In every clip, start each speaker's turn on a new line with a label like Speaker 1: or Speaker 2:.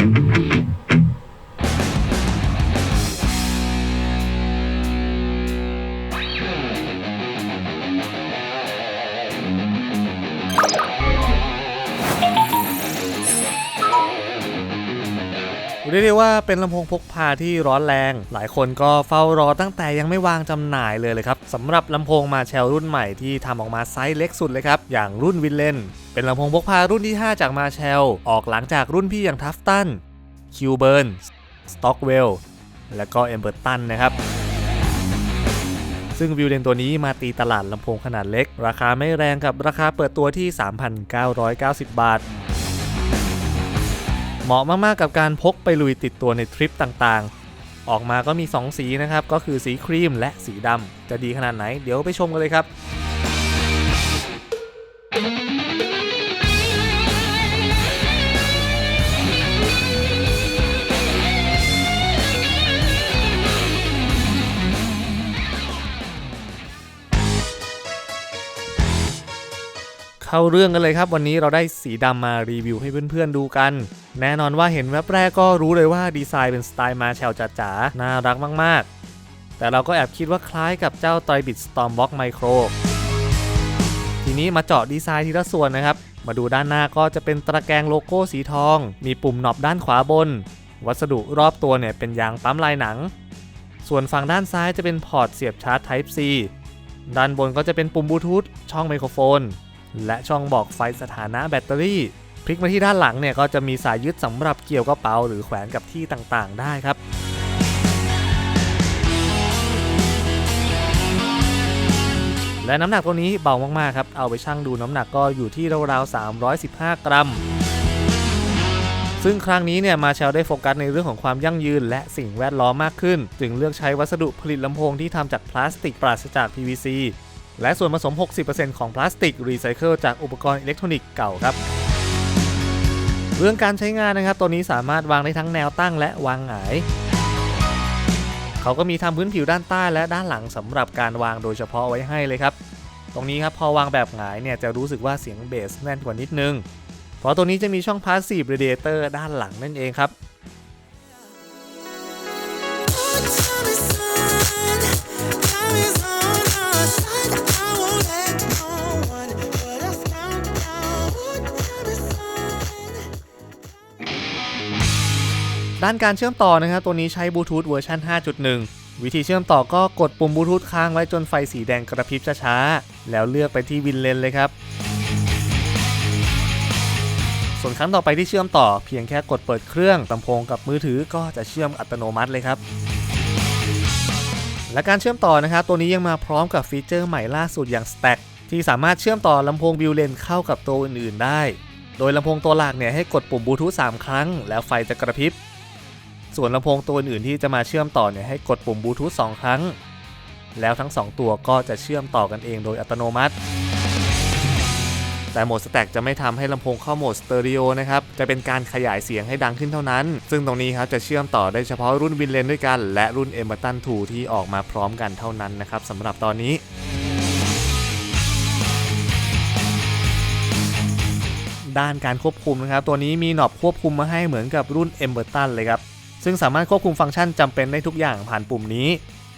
Speaker 1: เรียกได้ว่าเป็นลำโพงพกพาที่ร้อนแรง หลายคนก็เฝ้ารอตั้งแต่ยังไม่วางจำหน่ายเลยเลยครับสำหรับลำโพงมาแชลรุ่นใหม่ที่ทำออกมาไซส์เล็กสุดเลยครับ อย่างรุ่นวินเลน เป็นลำโพงพกพารุ่นที่ 5 จากมาแชล ออกหลังจากรุ่นพี่อย่างทัฟตัน คิวเบิร์น สต็อกเวล และก็เอมเบอร์ตันนะครับ ซึ่งวิวเลนตัวนี้มาตีตลาดลำโพงขนาดเล็ก ราคาไม่แรงกับราคาเปิดตัวที่ 3,990 บาท เหมาะมากๆกับการพกไปลุยติดตัวในทริปต่างๆ ออกมาก็มี 2 สีนะครับ ก็คือสีครีมและสีดำ จะดีขนาดไหน เดี๋ยวไปชมกันเลยครับ เข้าเรื่องกันเลยครับ วันนี้เราได้สีดำมารีวิวให้เพื่อนๆดูกัน แน่นอนว่าเห็นแวบแรกก็รู้เลยว่าดีไซน์เป็นสไตล์มาแชลจ๋าๆน่ารักมากๆ แต่เราก็แอบคิดว่าคล้ายกับเจ้า t r i b i t Stormbox Micro ทีนี้มาเจาะดีไซน์ทีละส่วนนะครับ มาดูด้านหน้าก็จะเป็นตะแกรงโลโก้สีทอง มีปุ่มหนอบด้านขวาบน วัสดุรอบตัวเนี่ยเป็นยางปั๊มลายหนัง ส่วนฝั่งด้านซ้ายจะเป็นพอร์ตเสียบชาร์จ Type C ด้านบนก็จะเป็นปุ่มบลูทูธช่องไมโครโฟน และช่องบอกไฟสถานะแบตเตอรี่พลิกมาที่ด้านหลังเนี่ยก็จะมีสายยึดสำหรับเกี่ยวกระเป๋าหรือแขวนกับที่ต่างๆ ได้ครับและน้ำหนักตัวนี้เบามากๆครับ เอาไปชั่งดูน้ำหนักก็อยู่ที่ราวๆ315 กรัม ซึ่งครั้งนี้เนี่ยมาแชลได้โฟกัสในเรื่องของความยั่งยืน และสิ่งแวดล้อมมากขึ้น จึงเลือกใช้วัสดุผลิตลำโพงที่ทำจากพลาสติกปราศจาก PVC และส่วนผสม 60%ของพลาสติกรีไซเคิลจากอุปกรณ์อิเล็กทรอนิกส์เก่าครับ เรื่องการใช้งานนะครับ ตัวนี้สามารถวางได้ทั้งแนวตั้งและวางหงาย เขาก็มีทำพื้นผิวด้านใต้และด้านหลังสำหรับการวางโดยเฉพาะไว้ให้เลยครับ ตรงนี้ครับพอวางแบบหงายเนี่ยจะรู้สึกว่าเสียงเบสแน่นกว่านิดนึง เพราะตัวนี้จะมีช่องพาสซีฟเรเดเตอร์ด้านหลังนั่นเองครับ ด้านการเชื่อมต่อนะครับตัวนี้ใช้บลูทูธเวอร์ชัน5.1 วิธีเชื่อมต่อก็กดปุ่มบลูทูธค้างไว้จนไฟสีแดงกระพริบช้าๆ แล้วเลือกไปที่วินเลนเลยครับ ส่วนครั้งต่อไปที่เชื่อมต่อเพียงแค่กดเปิดเครื่องลำโพงกับมือถือก็จะเชื่อมอัตโนมัติเลยครับและการเชื่อมต่อนะครับตัวนี้ยังมาพร้อมกับฟีเจอร์ใหม่ล่าสุดอย่าง Stack ที่สามารถเชื่อมต่อลำโพงบิวเลนเข้ากับตัวอื่นๆได้ โดยลำโพงตัวหลักเนี่ยให้กดปุ่มบลูทูธ3ครั้ง แล้วไฟจะกระพริบ ส่วนลำโพงตัวอื่นที่จะมาเชื่อมต่อเนี่ยให้กดปุ่มบลูทูธ2ครั้ง แล้วทั้ง 2 ตัวก็จะเชื่อมต่อกันเองโดยอัตโนมัติ แต่โหมดสแต็กจะไม่ทำให้ลำโพงเข้าโหมดสเตอริโอนะครับ จะเป็นการขยายเสียงให้ดังขึ้นเท่านั้น ซึ่งตรงนี้ครับจะเชื่อมต่อได้เฉพาะรุ่นวินเลนด้วยกัน และรุ่น e m e r t o n 2ที่ออกมาพร้อมกันเท่านั้นนะครับสำหรับตอนนี้ด้านการควบคุมนะครับ ตัวนี้มีหนอบควบคุมมาให้เหมือนกับรุ่น e m b e r t o n เลยครับ ซึ่งสามารถควบคุมฟังก์ชันจำเป็นได้ทุกอย่างผ่านปุ่มนี้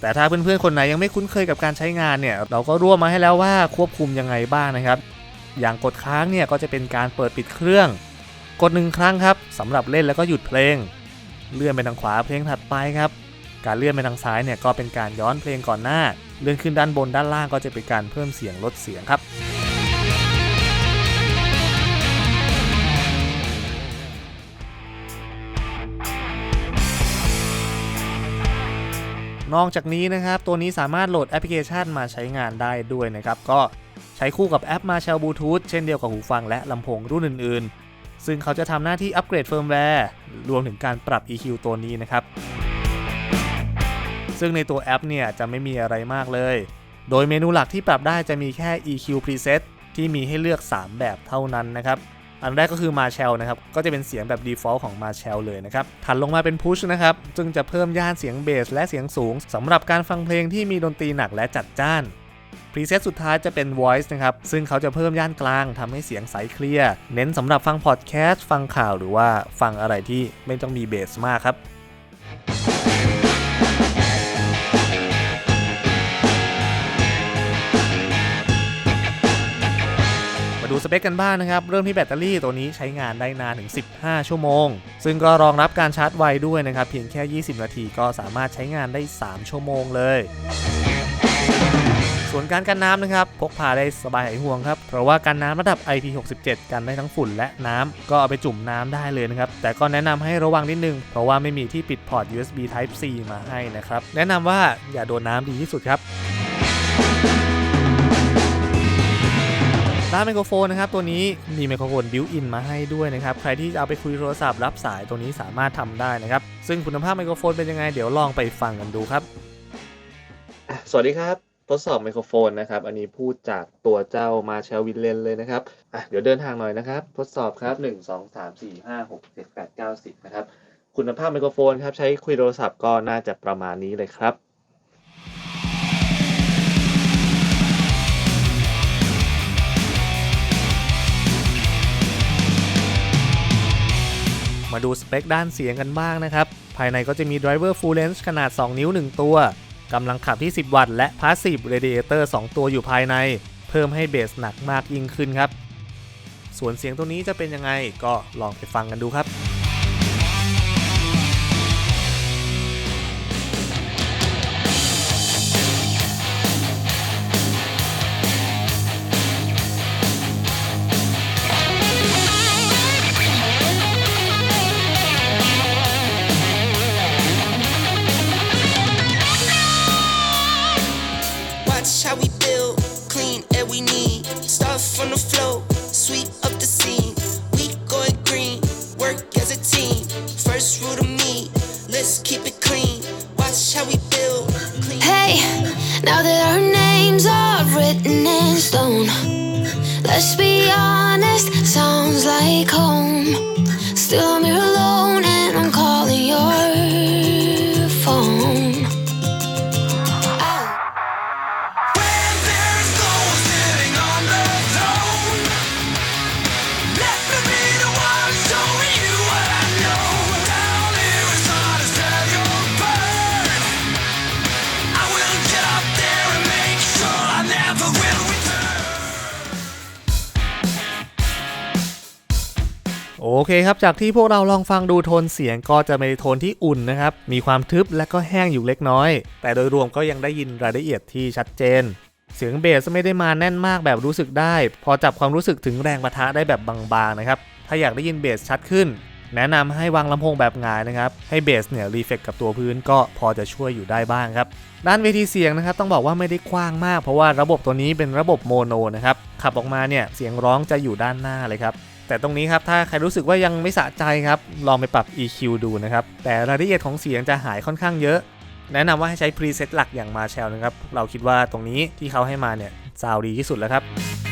Speaker 1: แต่ถ้าเพื่อนๆคนไหนยังไม่คุ้นเคยกับการใช้งานเนี่ยเราก็รวมมาให้แล้วว่าควบคุมยังไงบ้างนะครับ อย่างกดค้างเนี่ยก็จะเป็นการเปิดปิดเครื่อง กดหนึ่งครั้งครับสำหรับเล่นแล้วก็หยุดเพลง เลื่อนไปทางขวาเพลงถัดไปครับการเลื่อนไปทางซ้ายเนี่ยก็เป็นการย้อนเพลงก่อนหน้า เลื่อนขึ้นด้านบนด้านล่างก็จะเป็นการเพิ่มเสียงลดเสียงครับ นอกจากนี้นะครับ ตัวนี้สามารถโหลดแอปพลิเคชันมาใช้งานได้ด้วยนะครับ ก็ใช้คู่กับแอปมาเชลบลูทูธเช่นเดียวกับหูฟังและลำโพงรุ่นอื่นๆ ซึ่งเขาจะทำหน้าที่อัปเกรดเฟิร์มแวร์รวมถึงการปรับ EQ ตัวนี้นะครับ ซึ่งในตัวแอปเนี่ยจะไม่มีอะไรมากเลย โดยเมนูหลักที่ปรับได้จะมีแค่ EQ preset ที่มีให้เลือก 3 แบบเท่านั้นนะครับ อันแรกก็คือมาเชลนะครับ ก็จะเป็นเสียงแบบ default ของมาเชลเลยนะครับ ถัดลงมาเป็น Push นะครับ ซึ่งจะเพิ่มย่านเสียงเบสและเสียงสูงสำหรับการฟังเพลงที่มีดนตรีหนักและจัดจ้านพรีเซตสุดท้ายจะเป็น Voice นะครับ ซึ่งเขาจะเพิ่มย่านกลางทำให้เสียงใสเคลียร์ เน้นสำหรับฟังพอดแคสต์ ฟังข่าวหรือว่าฟังอะไรที่ไม่ต้องมีเบสมากครับ ดูสเปคกันบ้างนะครับ เริ่มที่แบตเตอรี่ตัวนี้ใช้งานได้นานถึง 15 ชั่วโมง ซึ่งก็รองรับการชาร์จไวด้วยนะครับ เพียงแค่ 20 นาทีก็สามารถใช้งานได้ 3 ชั่วโมงเลย ส่วนการกันน้ำนะครับ พกพาได้สบายหายห่วงครับ เพราะว่ากันน้ำระดับ IP67 กันได้ทั้งฝุ่นและน้ำก็เอาไปจุ่มน้ำได้เลยนะครับ แต่ก็แนะนำให้ระวังนิดนึง เพราะว่าไม่มีที่ปิดพอร์ต USB Type C มาให้นะครับ แนะนำว่าอย่าโดนน้ำดีที่สุดครับ ด้านไมโครโฟนนะครับ ตัวนี้มีไมโครโฟนบิวอินมาให้ด้วยนะครับ ใครที่จะเอาไปคุยโทรศัพท์รับสายตัวนี้สามารถทำได้นะครับ ซึ่งคุณภาพไมโครโฟนเป็นยังไง เดี๋ยวลองไปฟังกันดูครับ สวัสดีครับทดสอบไมโครโฟนนะครับ อันนี้พูดจากตัวเจ้ามาเชลวินเลนเลยนะครับอะเดี๋ยวเดินทางหน่อยนะครับ ทดสอบครับ 1 2 3 4 5 6 7 8 9 10 นะครับ คุณภาพไมโครโฟนครับ ใช้คุยโทรศัพท์ก็น่าจะประมาณนี้เลยครับ มาดูสเปคด้านเสียงกันบ้างนะครับ ภายในก็จะมี Driver Full Range ขนาด 2 นิ้ว 1 ตัว กำลังขับที่ 10 วัตต์และ Passive Radiator 2 ตัวอยู่ภายใน เพิ่มให้เบสหนักมากยิ่งขึ้นครับ ส่วนเสียงตัวนี้จะเป็นยังไงก็ลองไปฟังกันดูครับ
Speaker 2: keep it clean. Watch how we build, clean.
Speaker 3: Hey, now that our names are written in stone, let's be honest, sounds like home. Still, I'm here
Speaker 1: เคครับ จากที่พวกเราลองฟังดูโทนเสียงก็จะเป็นโทนที่อุ่นนะครับ มีความทึบและก็แห้งอยู่เล็กน้อย แต่โดยรวมก็ยังได้ยินรายละเอียดที่ชัดเจน เสียงเบสไม่ได้มาแน่นมากแบบรู้สึกได้ พอจับความรู้สึกถึงแรงปะทะได้แบบบางๆนะครับ ถ้าอยากได้ยินเบสชัดขึ้น แนะนำให้วางลำโพงแบบหงายนะครับ ให้เบสเนี่ยรีเฟกกับตัวพื้นก็พอจะช่วยอยู่ได้บ้างครับ ด้านเวทีเสียงนะครับต้องบอกว่าไม่ได้กว้างมาก เพราะว่าระบบตัวนี้เป็นระบบโมโนนะครับ ขับออกมาเนี่ยเสียงร้องจะอยู่ด้านหน้าเลยครับ แต่ตรงนี้ครับถ้าใครรู้สึกว่ายังไม่สะใจครับ ลองไปปรับ EQ ดูนะครับ แต่รายละเอียดของเสียงจะหายค่อนข้างเยอะ แนะนำว่าให้ใช้พรีเซตหลักอย่างมาแชลนะครับ เราคิดว่าตรงนี้ที่เขาให้มาเนี่ยซาวดีที่สุดแล้วครับ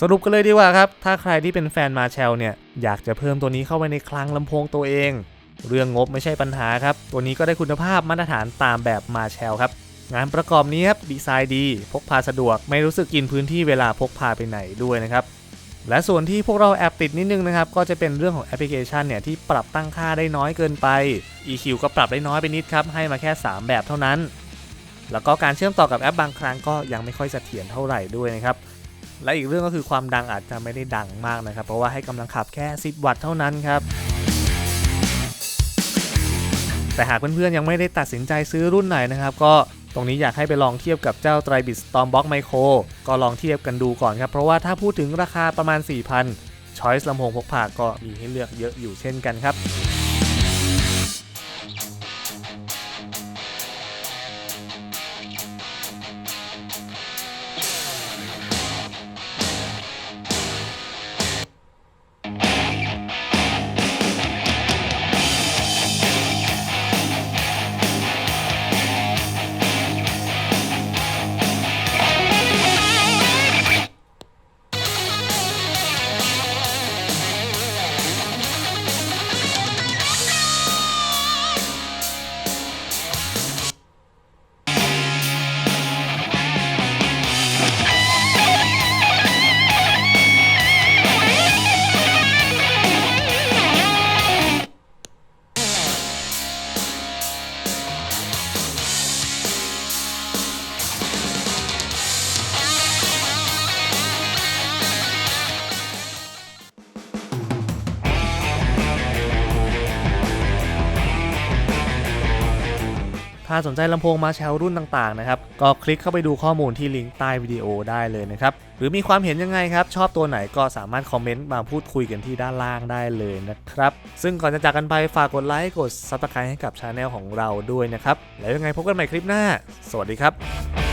Speaker 1: สรุปกันเลยดีกว่าครับ ถ้าใครที่เป็นแฟนมาแชลเนี่ย อยากจะเพิ่มตัวนี้เข้าไปในคลังลำโพงตัวเอง เรื่องงบไม่ใช่ปัญหาครับ ตัวนี้ก็ได้คุณภาพมาตรฐานตามแบบมาแชลครับ งานประกอบนี้ครับดีไซน์ดี พกพาสะดวก ไม่รู้สึกกินพื้นที่เวลาพกพาไปไหนด้วยนะครับ และส่วนที่พวกเราแอบติดนิดนึงนะครับ ก็จะเป็นเรื่องของแอปพลิเคชันเนี่ยที่ปรับตั้งค่าได้น้อยเกินไป EQ ก็ปรับได้น้อยไปนิดครับ ให้มาแค่ 3 แบบเท่านั้น แล้วก็การเชื่อมต่อกับแอปบางครั้งก็ยังไม่ค่อยเสถียรเท่าไหร่ด้วยนะครับ และอีกเรื่องก็คือความดังอาจจะไม่ได้ดังมากนะครับ เพราะว่าให้กำลังขับแค่ 10 วัตต์เท่านั้นครับ แต่หากเพื่อนๆยังไม่ได้ตัดสินใจซื้อรุ่นไหนนะครับ ก็ตรงนี้อยากให้ไปลองเทียบกับเจ้า t r i b i t Stormbox Micro ก็ลองเทียบกันดูก่อนครับ เพราะว่าถ้าพูดถึงราคาประมาณ 4,000ช้อยส์ลำโพงพกพาก็มีให้เลือกเยอะอยู่เช่นกันครับ ถ้าสนใจลำโพงมาแชลรุ่นต่างๆนะครับ ก็คลิกเข้าไปดูข้อมูลที่ลิงก์ใต้วิดีโอได้เลยนะครับ หรือมีความเห็นยังไงครับ ชอบตัวไหนก็สามารถคอมเมนต์มาพูดคุยกันที่ด้านล่างได้เลยนะครับ ซึ่งก่อนจะจากกันไปฝากกดไลค์กด Subscribe ให้กับช anel ของเราด้วยนะครับ แล้วยังไงพบกันใหม่คลิปหน้า สวัสดีครับ